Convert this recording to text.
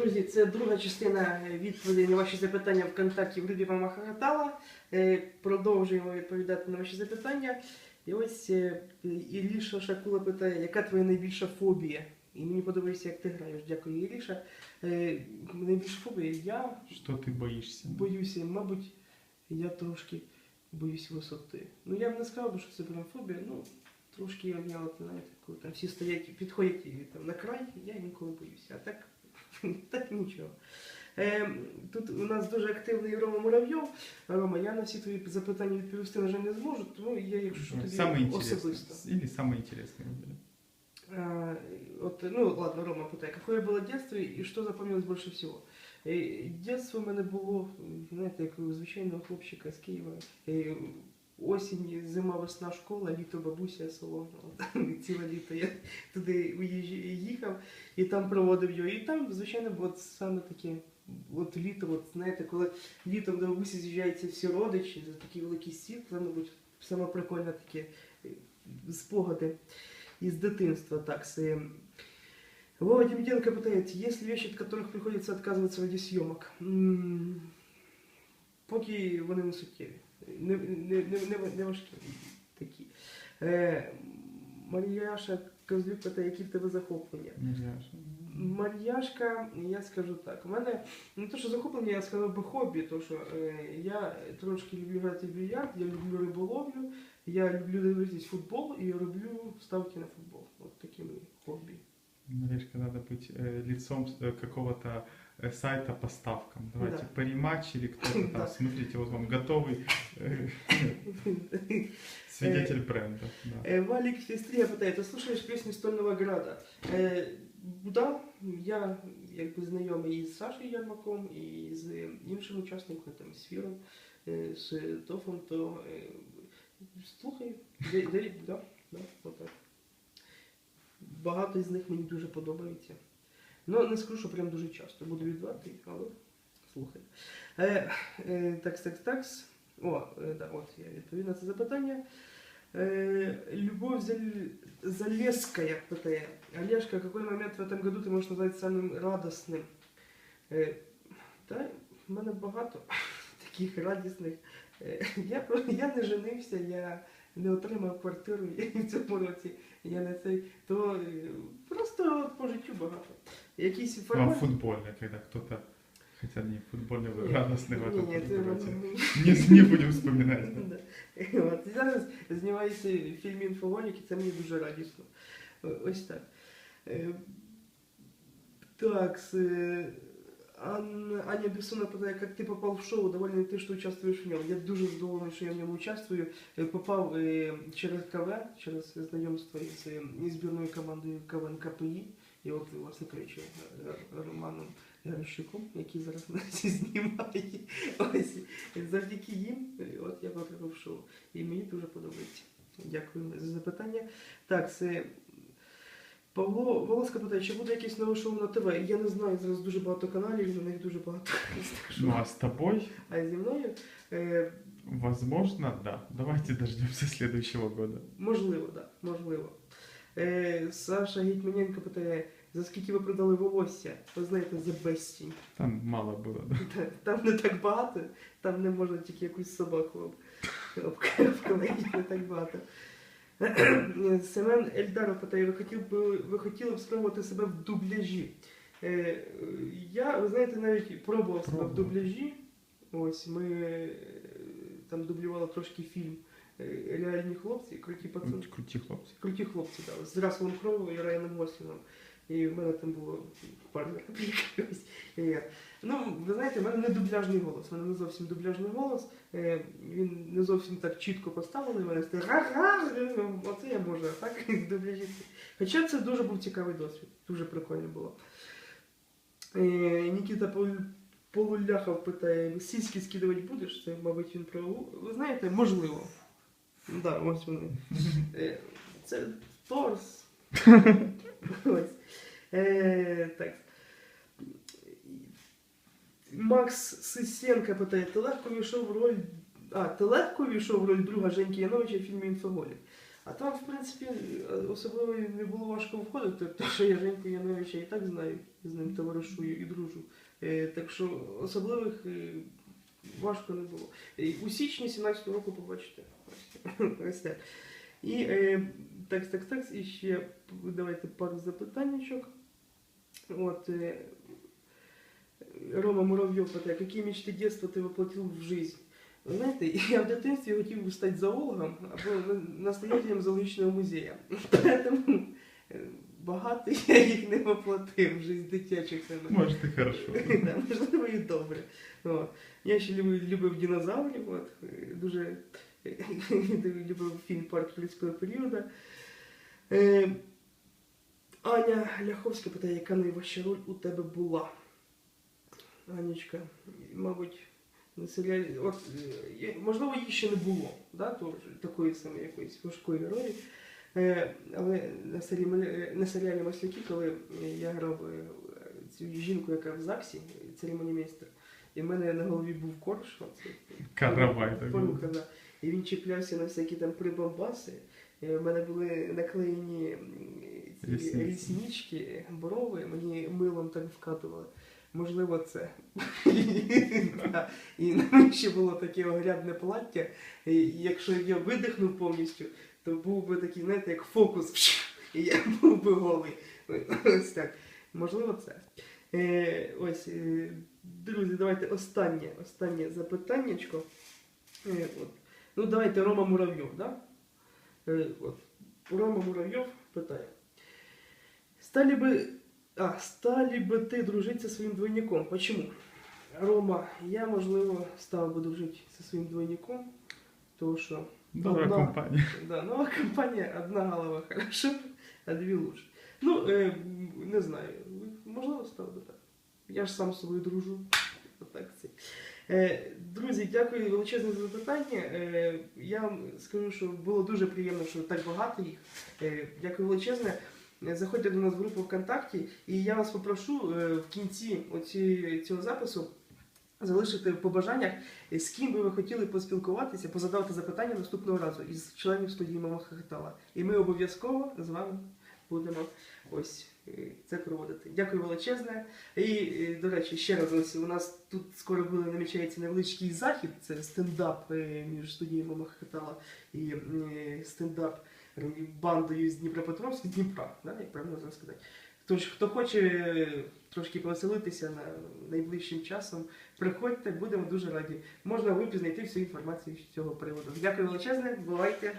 Друзі, це друга частина відповідей на ваші запитання в Любі Мама Хагатала. Е, Продовжуємо відповідати на ваші запитання. І ось е, Іліша Шакула питає, яка твоя найбільша фобія? І мені подобається, як ти граєш. Дякую, Іліша. Е, Найбільша фобія. Я Что ты боишься? боюся, мабуть, я трошки боюсь висоти. Ну я б не сказав, що це прям фобія, ну трошки я в знаєте, коли там всі стоять, підходять там, на край, я інколи боюся. А так, так нічого. Е, тут у нас дуже активний Рома Муравйов. Рома, я на всі твої запитання відповісти, на жаль, не зможу, тому я, якщо тобі Самое интересное. особисто. Или самое интересное. А, вот, ну ладно, Рома питає, какое було дитинство і що запам'яталось більше всього? Е, Дитинство в мене було, знаєте, як у звичайного хлопчика з Києва Е, Осінь, зима, весна, школа, літо бабуся, село. От, Ціле літо я туди уїжджі- їхав і там проводив його. І там, звичайно, було саме таке. От літо, от знаєте, коли літом до бабусі з'їжджаються всі родичі, за такий великий стіл, це, мабуть, саме прикольне таке е, спогади из дитинства. Так, с, Вова Демиденко питает, есть ли вещи, от которых приходится отказываться ради съемок? М, Поки вони не суттєві. Не, не, не, не, важкі такі. Е, Мар'яша Козлюк питає, які в тебе захоплення? Мар'яшка, я скажу так. У мене не то, що захоплення, я сказав би хобі, тому що е, я трошки люблю грати в більярд, я люблю риболовлю, я люблю дивитись футбол і роблю ставки на футбол. От такі мої хобі. Маришка, надо быть э, лицом с- э, какого-то э, сайта по ставкам. Давайте Да. Париматч или кто-то Да. там. Смотрите, вот вам готовый э, свидетель бренда. Да. Е, Валік Фестрія питає, ти слухаєш пісню Стольного Града? Е, да, я якби знайомий і з Сашою Ярмаком, і з іншим учасником, там, з Фіром, е, з Тофом, то е, слухаю, де, де, да, да, отак. Багато з них мені дуже подобається. Ну, не скажу, що прям дуже часто, буду відвертий, але слухаю. Е, е, такс, такс, такс. О, е, да, от я відповів на це запитання. Э, Любовь Зал- Залесская питає. Олежка, какой момент в этом году ты можешь назвать самым радостным? Е, Та в мене багато таких радісних. Е, Я, про- я не женився, я не отримав квартиру в цьому році. Я не цей. То е, просто от по життю багато. Якісь Вам формальні. футбольно, когда кто-то, хотя не футбольно, вы Ні, радостный в этом ні, ні, году, це давайте. вам- Не, не будем вспоминать. да. Да. От, і зараз знімається фільм «Інфоголік», і це мені дуже радісно. О- Ось так. Е, Так, с, е, Анна, Аня Бессона як ти попав в шоу, довольний ти, що участвуєш в ньому. Я дуже задоволений, що я в ньому участвую. Е, Попав е, через КВ, через знайомство із, е, збірною командою КВН КПІ. І от, власне кажучи, Романом Геращуком, який зараз нас знімає. Ось завдяки їм, от я потрапив в шоу. І мені дуже подобається. Дякую за запитання. Так, це Павло Волоска питає, чи буде якесь нове шоу на ТВ? Я не знаю, зараз дуже багато каналів, на них дуже багато. Ну а с тобой, А зі мною е, возможно, да. Давайте дождемся следующего года. можливо, да, можливо. Е, Саша Гетьманенко питає, за скільки ви продали волосся? Ви знаєте, за безцінь. Там мало было, да. Та- Там не так багато, там не можна тільки якусь собаку об- об- обклеїти, не так багато. Семен Ельдаров питає, ви хотіли б ви хотіли б спробувати себе в дубляжі? Е, Я, ви знаєте, навіть пробував себе в дубляжі. Ось ми е, там дублювали трошки фільм е, Реальні хлопці, круті пацани. Круті хлопці. Круті хлопці, да, з Раслом Кроу і Райаном Госліном. І в мене там було пару реплік. Ну, ви знаєте, в мене не дубляжний голос, в мене не зовсім дубляжний голос. Е, Він не зовсім так чітко поставлений, в мене стає га-га, оце я можу, а так дубляжі. Хоча це дуже був цікавий досвід, дуже прикольно було. Е, Нікіта Пол- Полуляхов питає, сіськи скидувати будеш? Це, мабуть, він про... Ви знаєте, можливо. Да, ось вони. Е, Це торс. Ось. Е, так. Макс Сисенко питає, ти легко війшов в роль. А, ти легко війшов в роль друга Женьки Яновича в фільмі Інфоголік. А там, в принципі, особливо не було важко входити, тому що я Женьку Яновича і так знаю, з ним товаришую і дружу. Е, Так що особливих е, важко не було. У січні 17-го року побачите. Ось, так. І так, так, так, і ще давайте пару запитаннячок. От, е, Рома Муравйов які мечти детства ти воплотив в жизнь? Ви знаєте, я в дитинстві хотів стати зоологом або настоятелем зоологічного музею. Тому е, багато я їх не воплотив в жизнь дитячих саме. Может, и хорошо. Да, можливо, і добре. Я ще любив, любив динозаврів, от. дуже е, любив фільм Парк юрського періоду. Е, Аня Ляховська питає, яка найважча роль у тебе була? Анечка, мабуть, на серіалі. От, е, можливо, її ще не було, да, тож, такої самої якоїсь важкої ролі. Е, але на, серії, Маля- на серіалі Масляки, коли я грав е, цю жінку, яка в ЗАГСі, церемонімейстер, і в мене на голові був корж. такий. Порука, да. І він чіплявся на всякі там прибамбаси. В мене були наклеєні ці ріснички, брови, мені милом так вкатували. Можливо, це. І на мені ще було таке оглядне плаття. Якщо я видихнув повністю, то був би такий, знаєте, як фокус. І я був би голий. Ось так. Можливо, це. Е, ось, е, друзі, давайте останнє, останнє запитаннячко. Е. Ну, давайте Рома Муравйов, от. Рома Муравйов питає. Стали бы, а, стали би ти дружити зі своїм двойником? Почему? Рома, я, можливо, став би дружити зі своїм двойником, тому що Добрая Одна. компания. Да, нова компанія, одна голова хорошо, а дві лучше. Ну, е, не знаю, можливо, став би так. Я ж сам з собою дружу. Отак це. Е, друзі, дякую величезне за запитання. Е, я вам скажу, що було дуже приємно, що так багато їх. Е, дякую величезне. Е, Заходьте до нас в групу ВКонтакті, і я вас попрошу е, в кінці оці, цього запису залишити в побажаннях, е, з ким би ви хотіли поспілкуватися, позадавати запитання наступного разу із членів студії Мама Хахтала. І ми обов'язково з вами будемо ось це проводити. Дякую величезне. І, до речі, ще раз ось у нас тут скоро буде намічається невеличкий захід. Це стендап між студією Мама Хахтала і стендап бандою з Дніпропетровська, з Дніпра, да, як правильно зараз сказати. Тож, хто хоче трошки повеселитися на найближчим часом, приходьте, будемо дуже раді. Можна в знайти всю інформацію з цього приводу. Дякую величезне, бувайте.